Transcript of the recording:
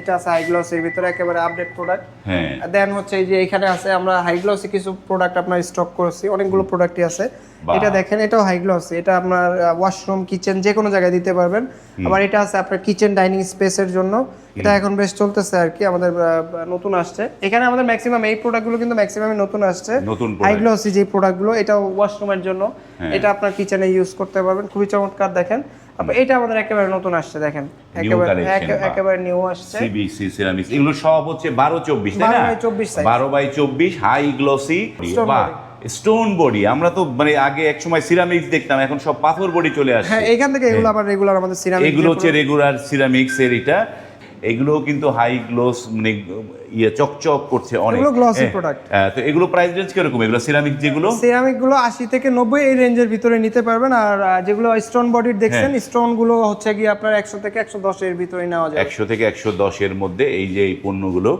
এটা আছে হাই গ্লসের ভিতরে একেবারে আপডেট প্রোডাক্ট হ্যাঁ। দেন হচ্ছে এই যে এখানে আছে আমরা হাই গ্লসে কিছু প্রোডাক্ট আপনার স্টক করেছি অনেকগুলো প্রোডাক্টই আছে। এটা দেখেন এটাও হাই গ্লসে এটা আপনার ওয়াশরুম কিচেন যে কোনো জায়গায় দিতে পারবেন। আবার এটা আছে আপনার কিচেন ডাইনিং স্পেসের জন্য। এটা এখন বেশ চলতেছে আর কি আমাদের নতুন আসছে। এখানে আমাদের ম্যাক্সিমাম এই প্রোডাক্টগুলো কিন্তু ম্যাক্সিমামই নতুন আসছে। হাই। গ্লসি যে প্রোডাক্টগুলো এটা ওয়াশরুমের জন্য। হ্যাঁ। এটা আপনার কিচেনে ইউজ করতে পারবেন। খুবই চমৎকার দেখেন। তারপর এটা আমাদের একেবারে নতুন আসছে দেখেন। একেবারে নিউ আসছে। সিবিসি সিরামিক্স এগুলো সব হচ্ছে বারো চব্বিশ তাই 12 না বাই 24 বারো বাই চব্বিশ হাই গ্লসি বা স্টোন বডি আমরা তো মানে আগে এক সময় সিরামিক্স দেখতাম এখন সব পাথর বডি চলে আসছে। হ্যাঁ এখান থেকে এগুলো আবার রেগুলার আমাদের সিরামিক্স এগুলো হচ্ছে রেগুলার সিরামিক্স এর এটা। এগুলো কিন্তু হাই গ্লোস মানে ইয়ে চকচক করছে অনেক। এগুলো প্রোডাক্ট হ্যাঁ, হ্যাঁ, তো এগুলো প্রাইস রেঞ্জ কীরকম? এগুলো সিরামিক যেগুলো? সিরামিকগুলো আশি থেকে নব্বই এই রেঞ্জের ভিতরে নিতে পারবেন। আর যেগুলো স্টোন বডির দেখছেন হ্যাঁ। স্টোনগুলো হচ্ছে কি আপনার একশো থেকে একশো দশের ভিতরে নেওয়া যায় একশো থেকে একশো দশের মধ্যে এই যে এই পণ্যগুলো।